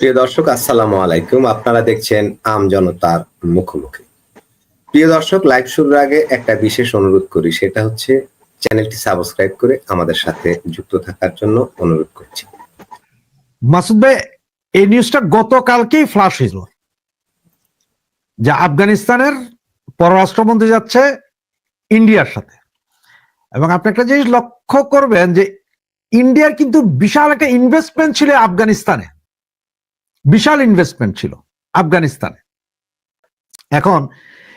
প্রিয় দর্শক, আসসালামু আলাইকুম। আপনারা দেখছেন আম জনতার মুখোমুখি। প্রিয় দর্শক, লাইভ শুরুর আগে একটা বিশেষ অনুরোধ করি। সেটা হচ্ছে চ্যানেলটি সাবস্ক্রাইব করে আমাদের সাথে যুক্ত থাকার জন্য অনুরোধ করছি। মাসুদ ভাই, এই নিউজটা গতকালকেই ফ্লাশ হয়েছিল যে আফগানিস্তানের পররাষ্ট্রমন্ত্রী যাচ্ছে ইন্ডিয়ার সাথে। এবং আপনি একটা জিনিস লক্ষ্য করবেন যে ইন্ডিয়ার কিন্তু বিশাল একটা ইনভেস্টমেন্ট ছিল আফগানিস্তানে। বিশাল ইনভেস্টমেন্ট ছিল আফগানিস্তানে। এখন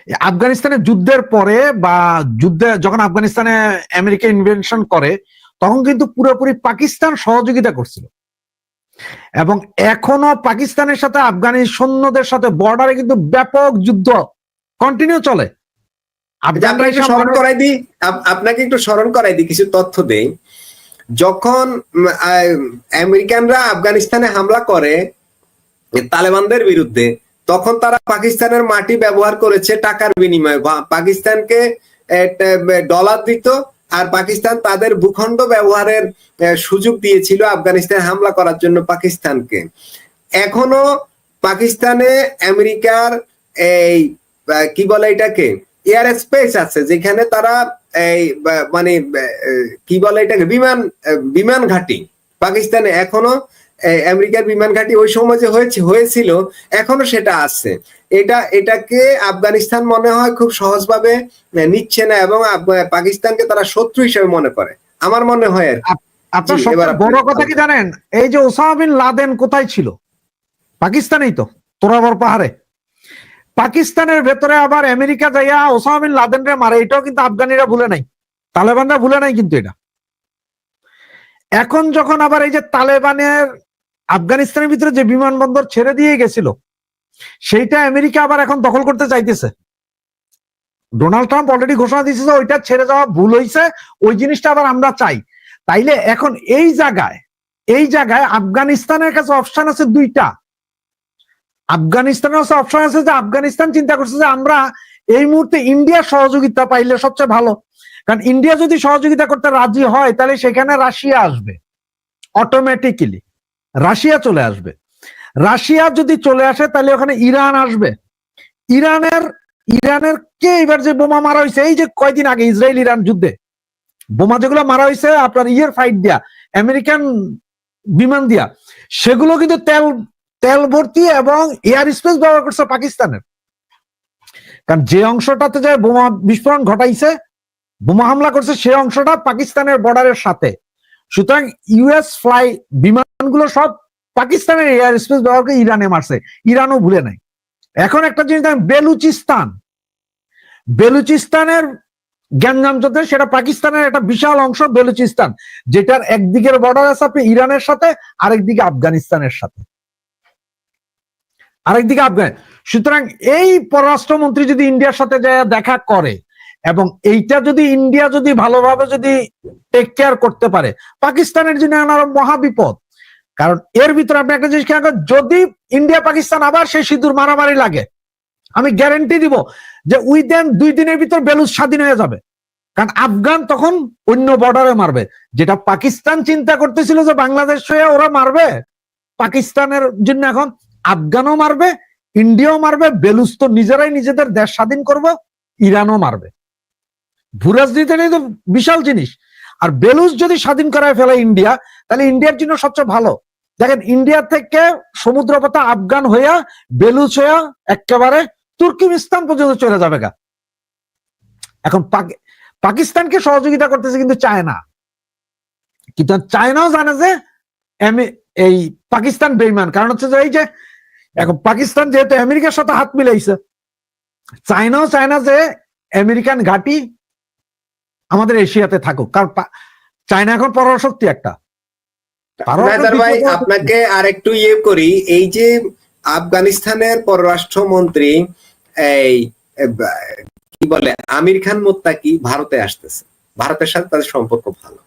এই আফগানিস্তানের যুদ্ধের পরে বা যুদ্ধে যখন আফগানিস্তানে আমেরিকা ইনভেনশন করে তখন কিন্তু পুরোপুরি পাকিস্তান সহযোগিতা করছিল। এবং এখনও পাকিস্তানের সাথে আফগানি সৈন্যদের সাথে বর্ডারে কিন্তু ব্যাপক যুদ্ধ কন্টিনিউ চলে। আপনাকে একটু স্মরণ করাই দিই। আপনাকে একটু স্মরণ করাই দিই কিছু তথ্য দেই। যখন আমেরিকানরা আফগানিস্তানে হামলা করে তালেবানদের বিরুদ্ধে, তখন তারা পাকিস্তানের মাটি ব্যবহার করেছে টাকার বিনিময়ে। পাকিস্তানকে ডলার দিত আর পাকিস্তান তাদের ভূখণ্ড ব্যবহারের সুযোগ দিয়েছিল আফগানিস্তান হামলা করার জন্য পাকিস্তানকে। এখনও পাকিস্তানে আমেরিকার এই কি বলে এটাকে? এয়ার স্পেস আছে, যেখানে তারা এই মানে কি বলে এটাকে? বিমান বিমান ঘাঁটি। পাকিস্তানে এখনও আমেরিকার বিমান ঘাঁটি ওই সময় যে হয়েছে হয়েছিল এখনও সেটা আছে। এটা এটাকে আফগানিস্তান মনে হয় খুব সহজভাবে নিচ্ছে না এবং পাকিস্তানকে তারা শত্রু হিসেবে মনে করে। আমার মনে হয় আর আপনার সবচেয়ে বড় কথা কি জানেন? এই যে ওসামা বিন লাদেন কোথায় ছিল? পাকিস্তানেই তো তোরাবর পাহাড়ে। পাকিস্তানের ভেতরে আবার আমেরিকা যাইয়া ওসামা বিন লাদেনরে মারে এটাও কিন্তু আফগানিরা ভুলে নাই। তালেবানরা ভুলে নাই কিন্তু এটা। এখন যখন আবার এই যে তালেবানের আফগানিস্তানের ভিতরে যে বিমানবন্দর ছেড়ে দিয়ে গেছিল, সেইটা আমেরিকা আবার এখন দখল করতে চাইতেছে। ডোনাল্ড ট্রাম্প অলরেডি ঘোষণা দিয়েছে যে ওইটা ছেড়ে যাওয়া ভুল হয়েছে ওই জিনিসটা আবার আমরা চাই। তাইলে এখন এই জায়গায় এই জায়গায় আফগানিস্তানের কাছে অপশন আছে দুইটা। আফগানিস্তানের কাছে অপশন আছে যে আফগানিস্তান চিন্তা করছে যে আমরা এই মুহূর্তে ইন্ডিয়ার সহযোগিতা পাইলে সবচেয়ে ভালো। কারণ ইন্ডিয়া যদি সহযোগিতা করতে রাজি হয়, তাহলে সেখানে রাশিয়া আসবে অটোমেটিক্যালি রাশিয়া চলে আসবে। রাশিয়া যদি চলে আসে, তাহলে ওখানে ইরান আসবে। ইরানের ইরানের কে এবার যে বোমা মারা হয়েছে, এই যে কয়দিন আগে ইসরায়েল ইরান যুদ্ধে, বোমা যেগুলো মারা হয়েছে, আপনার ইয়ের ফাইট দিয়া, আমেরিকান বিমান দিয়া, সেগুলো কিন্তু তেল তেল ভর্তি এবং এয়ার স্পেস ব্যবহার করছে পাকিস্তানের। কারণ যে অংশটাতে যে বোমা বিস্ফোরণ ঘটাইছে, বোমা হামলা করছে সেই অংশটা পাকিস্তানের বর্ডারের সাথে। সুতরাং ইউএস ফ্লাই বিমানগুলো সব পাকিস্তানের এয়ার স্পেস ব্যবহার করে ইরানে মারছে। ইরানও ভুলে নাই। এখন একটা জিনিস বেলুচিস্তান। বেলুচিস্তানের গ্যাঞ্জাম যুদ্ধে সেটা পাকিস্তানের একটা বিশাল অংশ বেলুচিস্তান, যেটার একদিকের বর্ডার আছে আপনি ইরানের সাথে, আরেকদিকে আফগানিস্তানের সাথে। আরেকদিকে আফগান, সুতরাং এই পররাষ্ট্রমন্ত্রী যদি ইন্ডিয়ার সাথে যায়, দেখা করে, এবং এইটা যদি ইন্ডিয়া যদি ভালোভাবে যদি টেক কেয়ার করতে পারে, পাকিস্তানের জন্য আনার মহাবিপদ। কারণ এর ভিতরে আপনি একটা জিনিস খেয়াল যদি ইন্ডিয়া, পাকিস্তান আবার সেই সিঁদুর মারামারি লাগে, আমি গ্যারেন্টি দিব যে উইদেন দুই দিনের ভিতর বেলুচ স্বাধীন হয়ে যাবে। কারণ আফগান তখন অন্য বর্ডারে মারবে। যেটা পাকিস্তান চিন্তা করতেছিল যে বাংলাদেশ হয়ে ওরা মারবে, পাকিস্তানের জন্য এখন আফগানও মারবে, ইন্ডিয়াও মারবে, বেলুচ তো নিজেরাই নিজেদের দেশ স্বাধীন করবে, ইরানও মারবে। ভূরাজনীতিটাই তো বিশাল জিনিস। আর বেলুচ যদি স্বাধীন করায় ফেলে ইন্ডিয়া তাহলে ইন্ডিয়ার জন্য সবচেয়ে ভালো। দেখেন, ইন্ডিয়া থেকে সমুদ্রপথে আফগান হইয়া, বেলুচ হইয়া একেবারে তুর্কিমিস্তান পর্যন্ত চলে যাবে গা। এখন পাকিস্তানকে সহযোগিতা করতেছে কিন্তু চায়না। কিন্তু চায়নাও জানে যে এই পাকিস্তান বেইমান। কারণ হচ্ছে যে, এই যে, এখন পাকিস্তান যেহেতু আমেরিকার সাথে হাত মিলাইছে, চায়নাও চায় না যে, আমেরিকান ঘাঁটি আমাদের এশিয়াতে থাকুক। কারণ চায়না এখন পরশক্তি একটা। ভাই আপনাকে আর একটু ইয়ে করি এই যে আফগানিস্তানের পররাষ্ট্রমন্ত্রী এই কি বলে আমির খান মোত্তাকি ভারতে আসতেছে। ভারতের সাথে তাদের সম্পর্ক ভালো।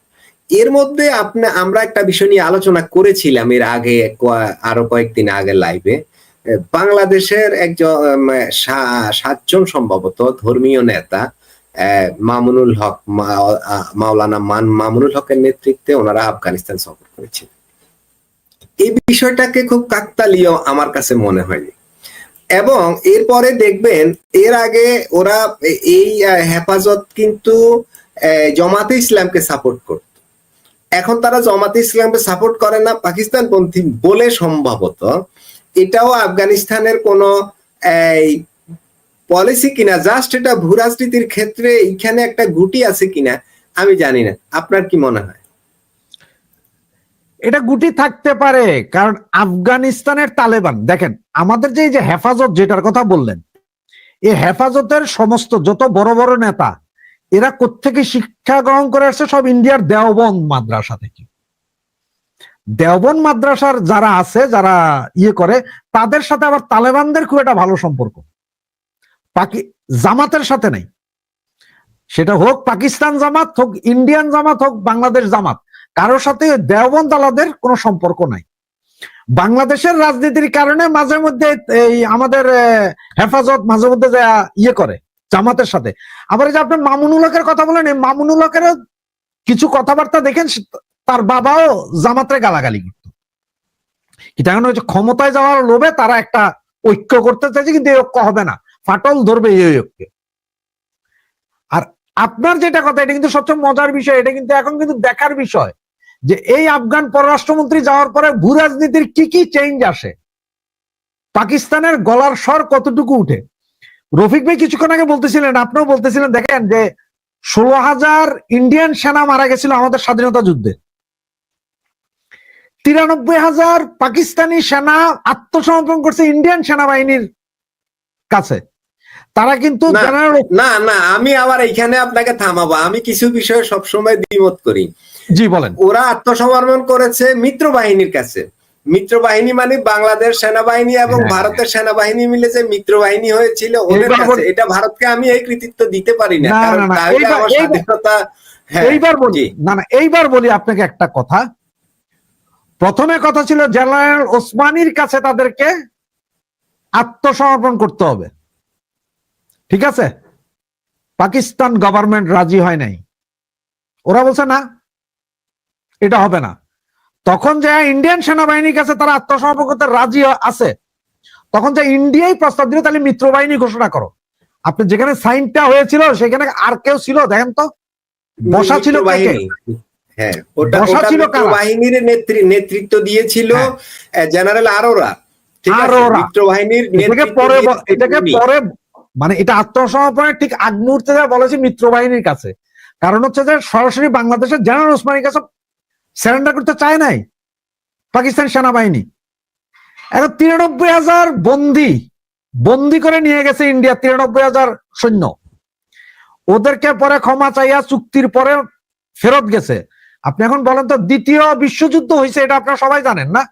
এর মধ্যে আপনি আমরা একটা বিষয় নিয়ে আলোচনা করেছিলাম এর আগে আরও কয়েকদিন আগে লাইভে। বাংলাদেশের একজন সাতজন সম্ভবত ধর্মীয় নেতা আহ, মামুনুল হক মাওলানা মান মামুনুল হকের নেতৃত্বে ওনারা আফগানিস্তান সফর করেছিলেন এই বিষয়টাকে খুব কাকতালীয় আমার কাছে মনে হয়নি। এবং এরপরে দেখবেন, এর আগে ওরা এই হেফাজত কিন্তু জামাতে ইসলামকে সাপোর্ট করত। এখন তারা জামাতে ইসলামকে সাপোর্ট করে না পাকিস্তান পন্থী বলে সম্ভবত এটাও আফগানিস্তানের কোনো পলিসি কিনা জাস্ট এটা ভূ রাজনীতির ক্ষেত্রে এখানে একটা গুটি আছে কিনা, আমি জানি না। আপনার কি মনে হয়? এটা গুটি থাকতে পারে, কারণ আফগানিস্তানের তালেবান। দেখেন, আমাদের যে এই যে হেফাজত যেটার কথা বললেন এই হেফাজতের সমস্ত যত বড় বড় নেতা, এরা কোত্থেকে শিক্ষা গ্রহণ করে আসছে? সব ইন্ডিয়ার দেওবন্দ মাদ্রাসা থেকে। দেওবন্দ মাদ্রাসার যারা আছে, যারা ইয়ে করে, তাদের সাথে আবার তালেবানদের খুব একটা ভালো সম্পর্ক। পাকি জামাতের সাথে নাই। সেটা হোক পাকিস্তান জামাত, হোক ইন্ডিয়ান জামাত, হোক বাংলাদেশ জামাত। কারোর সাথে দেওবন্দ আলাদের কোনো সম্পর্ক নাই। বাংলাদেশের রাজনীতির কারণে মাঝে মধ্যে এই আমাদের হেফাজত মাঝে মধ্যে ইয়ে করে, জামাতের সাথে। আবার যে আপনি মামুনুল হকের কথা বলেন, এই মামুনুল কিছু কথাবার্তা দেখেন তার বাবাও জামাতের গালাগালি করত। কিন্তু এখন হচ্ছে ক্ষমতায় যাওয়ার লোভে তারা একটা ঐক্য করতে চাইছে, কিন্তু এই ঐক্য হবে না। ফাটল ধরবে এই ঐক্যে। আর আপনার যেটা কথা, এটা কিন্তু সবচেয়ে মজার বিষয়, এটা কিন্তু এখন কিন্তু দেখার বিষয়। যে এই আফগান পররাষ্ট্রমন্ত্রী যাওয়ার পরে ভূ রাজনীতির কি কি চেঞ্জ আসে? পাকিস্তানের গলার স্বর কতটুকু উঠে? রফিক ভাই কিছুক্ষণ আগে বলতেছিলেন আপনিও বলতেছিলেন দেখেন যে ষোলো হাজার ইন্ডিয়ান সেনা মারা গেছিল আমাদের স্বাধীনতা যুদ্ধে। তিরানব্বই হাজার পাকিস্তানি সেনা আত্মসমর্পণ করছে ইন্ডিয়ান সেনাবাহিনীর কাছে। তারা কিন্তু না। না আমি আবার এখানে আপনাকে থামাবো। আমি কিছু বিষয়ে সবসময় দ্বিমত করি। জি বলেন। ওরা আত্মসমর্পণ করেছে মিত্র বাহিনীর কাছে। মিত্র বাহিনী মানে বাংলাদেশ সেনাবাহিনী এবং হ্যাঁ। ভারতের সেনাবাহিনী মিলে যে মিত্র বাহিনী হয়েছিল ওদের কাছে। এটা ভারতকে আমি এই কৃতিত্ব দিতে পারি না। কারণ তাহলে আমার স্বাধীনতা হ্যাঁ এইবার বলি না না এইবার বলি আপনাকে একটা কথা। প্রথমে কথা ছিল জেনারেল ওসমানীর কাছে তাদেরকে আত্মসমর্পণ করতে হবে। ঠিক আছে? পাকিস্তান গভর্নমেন্ট রাজি হয় নাই। ওরা বলছে না এটা হবে না। তখন যে ইন্ডিয়ান সেনাবাহিনীর কাছে তারা আত্মসমর্পণ করতে রাজি আছে তখন যে ইন্ডিয়াই প্রস্তাব দিল তাহলে মিত্র বাহিনী ঘোষণা করো। আপনি যেখানে সাইনটা হয়েছিল সেখানে আর কেউ ছিল? দেখেন তো। বসা ছিল হ্যাঁ ওটা? বাহিনীর নেতৃত্ব দিয়েছিল। জেনারেল আরোরা। মানে এটা আত্মসমর্পণের ঠিক আগ মুহূর্তে বলেছে মিত্র বাহিনীর কাছে। কারণ হচ্ছে যে সরাসরি বাংলাদেশের জেনারেল ওসমানীর কাছে সারেন্ডার করতে চায় নাই। পাকিস্তান সেনাবাহিনী। এখন তিরানব্বই হাজার বন্দি বন্দি করে নিয়ে গেছে ইন্ডিয়া তিরানব্বই হাজার সৈন্য। ওদেরকে পরে ক্ষমা চাইয়া চুক্তির পরে ফেরত গেছে। আপনি এখন বলেন তো, দ্বিতীয় বিশ্বযুদ্ধ হয়েছে, এটা আপনারা সবাই জানেন না?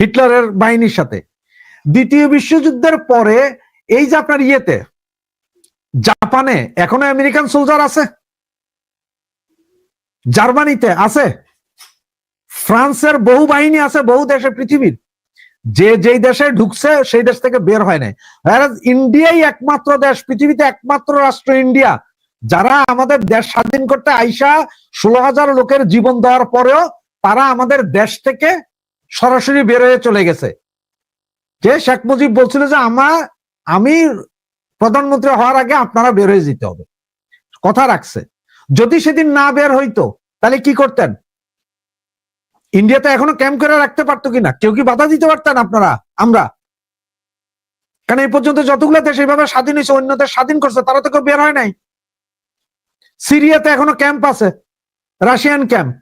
হিটলারের বাহিনীর সাথে। দ্বিতীয় বিশ্বযুদ্ধের পরে এই যে আপনার ইয়েতে, জাপানে, এখনও আমেরিকান সোলজার আছে? জার্মানিতে আছে? ফ্রান্সের বহু বাহিনী আছে, বহু দেশে পৃথিবীর। যে যেই দেশে ঢুকছে, সেই দেশ থেকে বের হয় নাই। ইন্ডিয়াই একমাত্র দেশ, পৃথিবীতে একমাত্র রাষ্ট্র ইন্ডিয়া যারা আমাদের দেশ স্বাধীন করতে আইসা ষোলো হাজার লোকের জীবন দেওয়ার পরেও তারা আমাদের দেশ থেকে সরাসরি বের হয়ে চলে গেছে। যে শেখ মুজিব বলছিল যে আমার আমি প্রধানমন্ত্রী হওয়ার আগে আপনারা বের হয়ে যেতে হবে। কথা রাখছে। যদি সেদিন না বের হইতো, তাহলে কি করতেন? ইন্ডিয়াতে এখনও ক্যাম্প করে রাখতে পারতো কিনা? কেউ কি বাধা দিতে পারতেন আপনারা? আমরা? কারণ এই পর্যন্ত যতগুলো দেশ এইভাবে স্বাধীন হয়েছে, অন্য দেশ স্বাধীন করছে, তারা তো কেউ বের হয় নাই। সিরিয়াতে এখনও ক্যাম্প আছে। Russian camp.